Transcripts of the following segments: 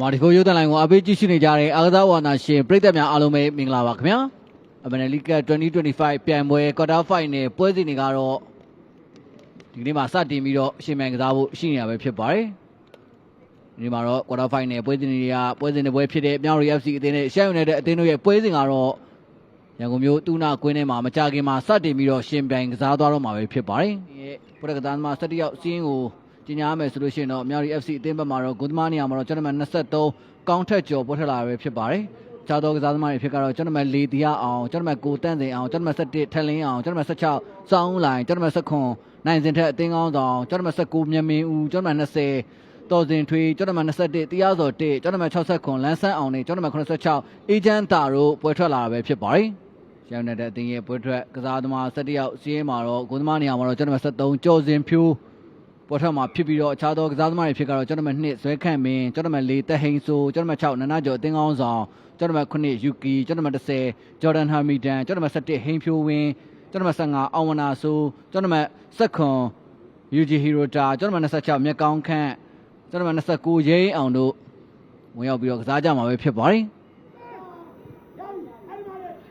မာဒီကိုရိုးတန်လိုင်းကိုအပေးကြည့်ရှုနေကြတဲ့အာကစားဝါနာရှင်ပရိသတ်များအားလုံးပဲမင်္ဂလာပါခင်ဗျာအမနယ်လီက2025ပြိုင်ပွဲ quarter final ပွဲစဉ်တွေကတော့ဒီနေ့မှာစတင်ပြီးတော့အရှင်မြန်ကစားဖို့ရှိနေတာပဲဖြစ်ပါတယ်ဒီနေ့မှာတော့ quarter final ပွဲစဉ်တွေကပွဲစဉ်တွေပွဲဖြစ်တဲ့မြောက်ရီ FC အသင်းနဲ့ရှမ်းယူနိုက်တက်အသင်းတို့ရဲ့ပွဲစဉ်ကတော့ရန်ကုန်မြို့တူနာကွင်းထဲမှာမကြခင်မှာစတင်ပြီးတော့ရှင်ပြိုင်ကစားသွားတော့မှာပဲဖြစ်ပါတယ်ဒီရဲ့ပွဲကစားသမား17ယောက်စီးရင်ကို ကြီးညာမယ်ဆိုလို့ရှိရင်တော့အများကြီး FC အသင်းဘက်မှာတော့ဂုဒမနေရာမှာတော့ကျွန်တော်မှ23ကောင်းထက်ကျော်ပေါ်ထွက်လာပဲဖြစ်ပါတယ်။ခြားသောကစားသမားတွေဖြစ်ကတော့ကျွန်တော်မှလေတရားအောင်ကျွန်တော်မှကိုတန့်စင်အောင်ကျွန်တော်မှ17ထက်လင်းအောင်ကျွန်တော်မှ16စောင်းလိုင်ကျွန်တော်မှ19နိုင်စင်ထက်အသင်းကောင်းဆောင်ကျွန်တော်မှ19မြမင်းဦးကျွန်တော်မှ20တော်စင်ထွေးကျွန်တော်မှ21တရားစော်1ကျွန်တော်မှ69လန်းဆန်းအောင်နေကျွန်တော်မှ86အေဂျန်တာတို့ပွဲထွက်လာပဲဖြစ်ပါတယ်။ရန်နယ်တဲ့အသင်းရဲ့ပွဲထွက်ကစားသမား၁၁ယောက်စီးရဲမှာတော့ကိုသမားနေရာမှာတော့ကျွန်တော်23ကြော်စင်ဖြူး ပေါ်ထွက်မှာဖြစ်ပြီးတော့အခြားသောကစားသမားတွေဖြစ်ကတော့ကျွန်တော်မ2ဇွဲခန့်မင်းကျွန်တော်မ4တက်ဟိန်ဆိုကျွန်တော်မ6နနာကျော်အတင်းကောင်းဆောင်ကျွန်တော်မ9ယူကီကျွန်တော်မ10ဂျော်ဒန်ဟာမီဒန်ကျွန်တော်မ17ဟိန်ဖြိုးဝင်းကျွန်တော်မ15အောင်ဝနာဆိုကျွန်တော်မ19ယူဂျီဟီရိုတာကျွန်တော်မ26မြက်ကောင်းခန့်ကျွန်တော်မ29ရဲအောင်တို့ဝင်ရောက်ပြီးတော့ကစားကြမှာပဲဖြစ်ပါတယ်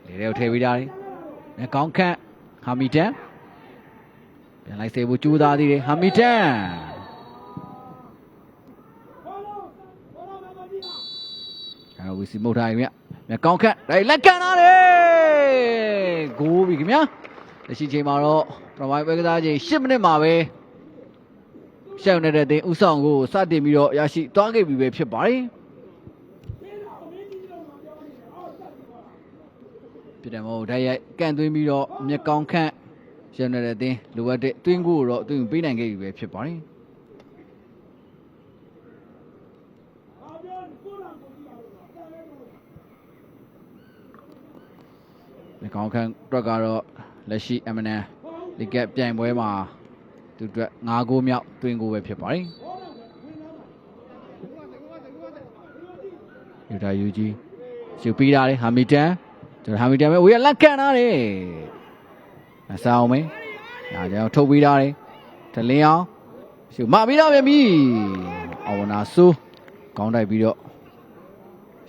လေတွေကိုထည့်ပေးတာလေမြက်ကောင်းခန့်ဟာမီဒန် ပြန်လိုက်စေဖို့ကြိုးစားသေးတယ်ဟာမီတန်အဲဝီစီမုတ်ထားရင်မြမြကောင်းခန့်ဒါလက်ကန်လာတယ်ဂိုးပြီခင်ဗျာလက်ရှိချိန်မှာတော့ပရမိုင်ပဲကစားချိန်10မိနစ်မှာပဲရှောင်းနေတဲ့တင်ဥဆောင်ကိုစတင်ပြီးတော့ရရှိသွားခဲ့ပြီပဲဖြစ်ပါတယ်ပြည်တယ်မို့ဓာတ်ရိုက်ကန်သွင်းပြီးတော့မြကောင်းခန့် ရန်တဲ့အတင်းလိုအပ်တဲ့တွင်းကိုတော့သူပေးနိုင်ခဲ့ပြီပဲဖြစ်ပါတယ်။ဒီကောင်ခန့်အတွက်ကတော့လက်ရှိ M&N လီကပ်ပြိုင်ပွဲမှာသူအတွက်9ဂိုးမြောက်တွင်းကိုပဲဖြစ်ပါတယ်။ယူတာယူကြီးရှူပြီးတာလေဟာမီတန်ကျွန်တော်ဟာမီတန်ပဲဝေးလက်ကန်ထားတယ်။ အဆောင်မေးဒါကြောင့်ထုတ်ပြီးသားတယ်။ထလင်းအောင်ရှူမပြီးတော့ပြန်ပြီ။အဝနာဆူကောင်းတိုက်ပြီးတော့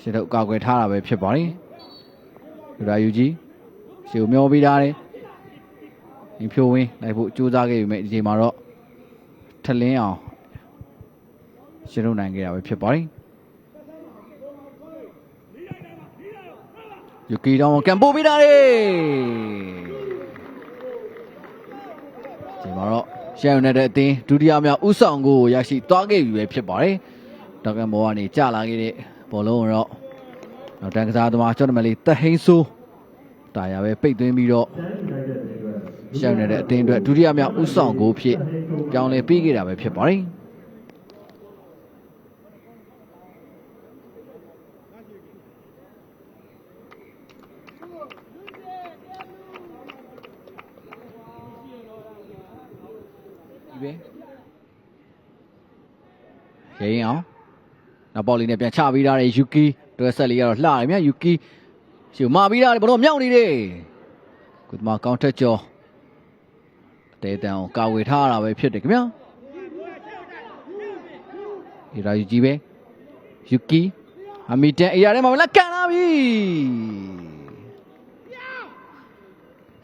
ရှစ်ထုတ်ကောက်ွယ်ထားတာပဲဖြစ်ပါတယ်။ယူတာယူကြီးရှူမျောပြီးသားတယ်။ဒီဖြိုးဝင်းလိုက်ဖို့ကြိုးစားခဲ့ပြီမဲ့ဒီချိန်မှာတော့ထလင်းအောင်ရှင်းထုတ်နိုင်ခဲ့တာပဲဖြစ်ပါတယ်။ယူကီတော့ကန်ပို့ပြီးသားတယ်။ဒီမှာတော့ ရှယ်ယူနိုက်တက်အသင်းဒုတိယမြောက်ဥဆောင်ကိုရရှိသွားခဲ့ပြီပဲဖြစ်ပါတယ်။ဒေါက်ကန်ဘောကနေကြာလာခဲ့တဲ့ဘောလုံးကိုတော့နောက်တန်ကစားသမားကျော်နမလေးတဟိန်းဆိုးတာယာပဲပိတ်သွင်းပြီးတော့ရှယ်ယူနိုက်တက်အသင်းအတွက်ဒုတိယမြောက်ဥဆောင်ကိုဖြစ်ပြောင်းလဲပေးခဲ့တာပဲဖြစ်ပါတယ်။ ပဲရရင်အောင်နောက်ပေါ်လေးနဲ့ပြန်ချပေးထားတဲ့ယူကီတွဲဆက်လေးကတော့လှတယ်မြယူကီရှူမပြီးသားလေဘလို့မြောက်နေတယ်ကုသမာကောင်ထက်ကျော်တဲတန်ကိုကာဝေထားရတာပဲဖြစ်တယ်ခင်ဗျာဒီရာယူကြီးပဲယူကီအမီတန်အရာထဲမှာလက်ကန်လာပြီ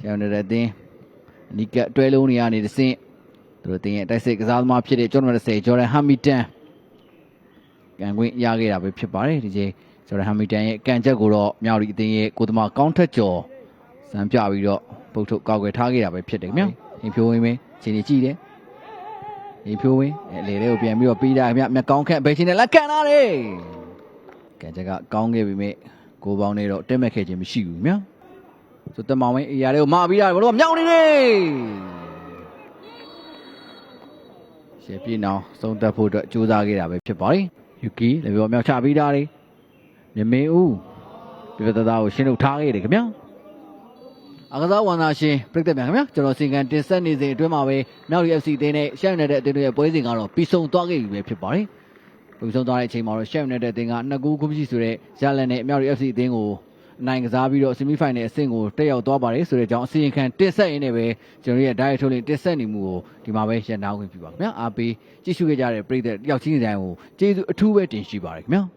ကျောင်းနေတဲ့တင်းအနီးကအတွဲလုံးနေရနေတစင်းသူ တို့တင်ရဲ့တိုက်စစ်ကစားသမားဖြစ်တဲ့ကျော်နံပါတ်10ဂျော်ဒန်ဟာမီတန်ကန်ခွင့်ရခဲ့တာပဲဖြစ်ပါတယ်ဒီချိန်ဂျော်ဒန်ဟာမီတန်ရဲ့ကန်ချက်ကိုတော့မြောက်ဒီအသင်းရဲ့ကိုသမားကောင်းထက်ကျော်စံပြပြီးတော့ပုတ်ထုတ်ကောက်ွယ်ထားခဲ့တာပဲဖြစ်တယ်ခင်ဗျာအင်ဖြိုးဝင်းမင်းချိန်နေကြည့်တယ်အင်ဖြိုးဝင်းအဲလေလေးကိုပြန်ပြီးတော့ပြီးတာခင်ဗျမြက်ကောင်းခန့်ဘယ်ချိန်နဲ့လက်ကန်လာတယ်ကန်ချက်ကကောင်းခဲ့ပြီမဲ့ကိုပေါင်းနေတော့တက်မဲ့ခဲ့ခြင်းမရှိဘူးခင်ဗျာဆိုတမောင်ဝင်းအရာလေးကိုမပြီးတာဘလို့မြောက်နေတယ် ရှယ်ပြေးနောင်သုံးသက်ဖို့အတွက်ကြိုးစားခဲ့တာပဲဖြစ်ပါတယ်။ယူကီလည်းပြောမြောက်ချပြီးသားလေ။မြမင်းဦးပြပြသားသားကိုရှင်းထုတ်ထားခဲ့တယ်ခင်ဗျာ။အကစားဝန်သားရှင်ပြိတ္တမြန်ခင်ဗျာကျွန်တော်စင်ကန်တင်ဆက်နေစဉ်အတွင်းမှာပဲမြောက်ရီ FC အသင်းနဲ့ရှမ်းယူနိုက်တက်အသင်းတို့ရဲ့ပွဲစဉ်ကတော့ပြီးဆုံးသွားခဲ့ပြီပဲဖြစ်ပါတယ်။ပြီးဆုံးသွားတဲ့အချိန်မှာတော့ရှမ်းယူနိုက်တက်အသင်းကနှစ်ကူးခုမရှိဆိုတဲ့ရလန်နဲ့မြောက်ရီ FC အသင်းကိုအ နိုင်ကစားပြီးတော့ဆီမီဖိုင်နယ်အဆင့်ကိုတက်ရောက်သွားပါတယ်ဆိုတဲ့အကြောင်းအစီရင်ခံတင်ဆက်ရင်းနဲ့ပဲကျွန်တော်ရဲ့ diet ထုတ်လင်းတင်ဆက်နေမှုကိုဒီမှာပဲရန်နာခွင့်ပြုပါခင်ဗျာအားပေးကြည့်ရှုခဲ့ကြတဲ့ပရိသတ်တယောက်ချင်းတိုင်းကိုကျေးဇူးအထူးပဲတင်ရှိပါတယ်ခင်ဗျာ